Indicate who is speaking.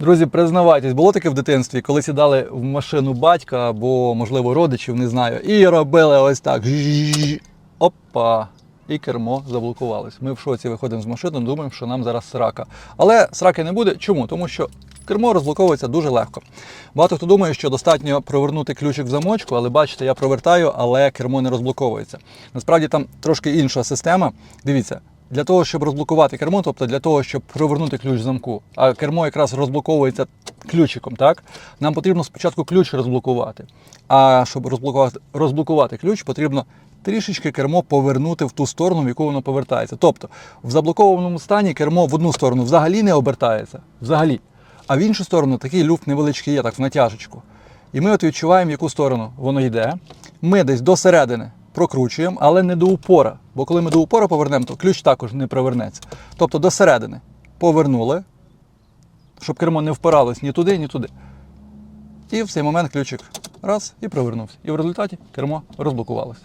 Speaker 1: Друзі, признавайтесь, було таке в дитинстві, коли сідали в машину батька або, можливо, родичів, не знаю, і робили ось так. Опа. І кермо заблокувалось. Ми в шоці виходимо з машини, думаємо, що нам зараз срака. Але сраки не буде. Чому? Тому що кермо розблоковується дуже легко. Багато хто думає, що достатньо провернути ключик в замочку, але бачите, я провертаю, але кермо не розблоковується. Насправді там трошки інша система. Дивіться, для того, щоб розблокувати кермо, тобто для того, щоб провернути ключ замку, а кермо якраз розблоковується ключиком, так? Нам потрібно спочатку ключ розблокувати. А щоб розблокувати, розблокувати ключ, потрібно трішечки кермо повернути в ту сторону, в яку воно повертається. Тобто в заблокованому стані кермо в одну сторону взагалі не обертається. Взагалі. А в іншу сторону такий люфт невеличкий є, так в натяжечку. І ми от відчуваємо, в яку сторону воно йде. Ми десь до середини прокручуємо, але не до упора. Бо коли ми до упора повернемо, то ключ також не провернеться. Тобто до середини повернули, щоб кермо не впиралось ні туди, ні туди. І в цей момент ключик раз і провернувся. І в результаті кермо розблокувалося.